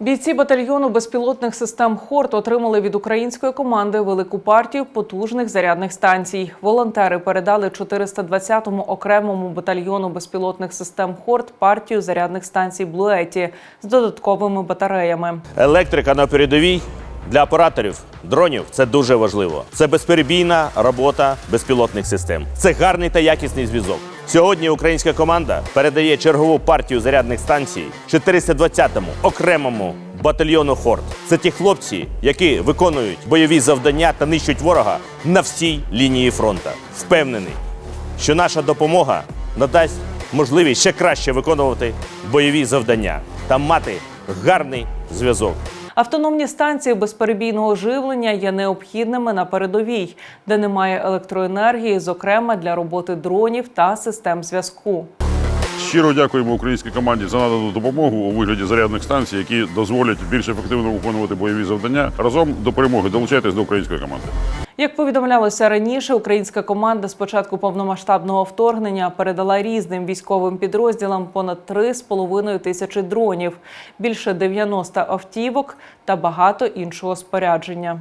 Бійці батальйону безпілотних систем Хорт отримали від української команди велику партію потужних зарядних станцій. Волонтери передали 420-му окремому батальйону безпілотних систем Хорт партію зарядних станцій Блуеті з додатковими батареями. Електрика на передовій для операторів дронів це дуже важливо. Це безперебійна робота безпілотних систем. Це гарний та якісний зв'язок. Сьогодні українська команда передає чергову партію зарядних станцій 420-му окремому батальйону Хорт. Це ті хлопці, які виконують бойові завдання та нищать ворога на всій лінії фронту. Впевнений, що наша допомога надасть можливість ще краще виконувати бойові завдання та мати гарний зв'язок. Автономні станції безперебійного живлення є необхідними на передовій, де немає електроенергії, зокрема для роботи дронів та систем зв'язку. Щиро дякуємо українській команді за надану допомогу у вигляді зарядних станцій, які дозволять більш ефективно виконувати бойові завдання. Разом до перемоги долучайтесь до української команди. Як повідомлялося раніше, українська команда з початку повномасштабного вторгнення передала різним військовим підрозділам понад 3,5 тисячі дронів, більше 90 автівок та багато іншого спорядження.